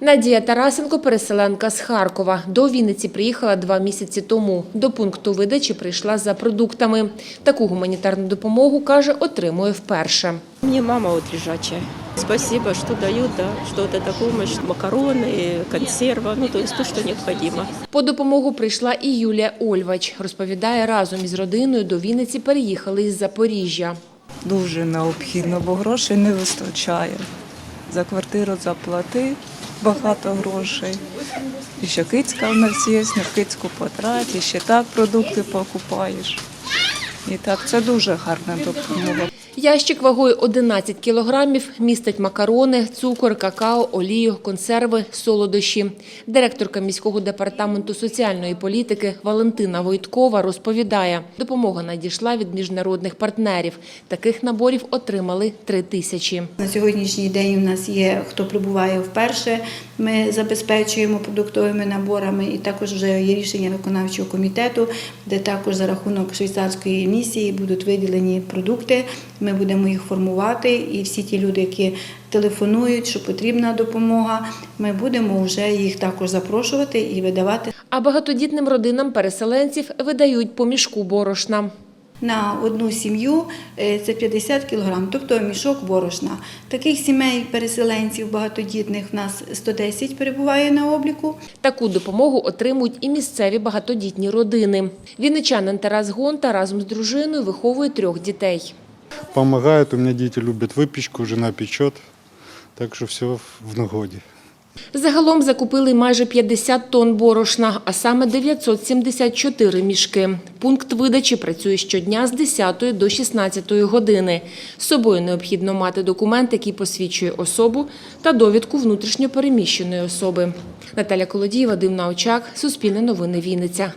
Надія Тарасенко, переселенка з Харкова. До Вінниці приїхала два місяці тому. До пункту видачі прийшла за продуктами. Таку гуманітарну допомогу, каже, отримує вперше. Мне мама вот лежачая. Спасибо, что дают, да, что вот эта помощь, макароны, консерва, ну то есть то, что необходимо. По допомогу прийшла і Юлія Ольвач. Розповідає, разом із родиною до Вінниці переїхали із Запоріжжя. Дуже необхідно, бо грошей не вистачає. За квартиру заплати багато грошей. І ще кицька в нас є, на кицьку потрать, ще так продукти покупаєш. І так, це дуже гарна допомога. Ящик вагою 11 кілограмів містить макарони, цукор, какао, олію, консерви, солодощі. Директорка міського департаменту соціальної політики Валентина Войткова розповідає, допомога надійшла від міжнародних партнерів. Таких наборів отримали три тисячі. На сьогоднішній день у нас є хто прибуває вперше. Ми забезпечуємо продуктовими наборами, і також вже є рішення виконавчого комітету, де також за рахунок швейцарської місії будуть виділені продукти. Ми будемо їх формувати, і всі ті люди, які телефонують, що потрібна допомога, ми будемо вже їх також запрошувати і видавати А багатодітним родинам переселенців видають по мішку борошна. На одну сім'ю е, це 50 кілограм, тобто мішок борошна. Таких сімей переселенців багатодітних в нас 110 перебуває на обліку. Таку допомогу отримують і місцеві багатодітні родини. Вінничанин Тарас Гонта разом з дружиною виховує трьох дітей. Помогают, у меня дети любят выпечку, жена печет, так что все в нагоде. Загалом закупили майже 50 тонн борошна, а саме 974 мішки. Пункт видачі працює щодня з 10 до 16 години. З собою необхідно мати документ, який посвідчує особу, та довідку внутрішньопереміщеної особи. Наталя Колодій, Вадим Научак, Суспільне новини Вінниця.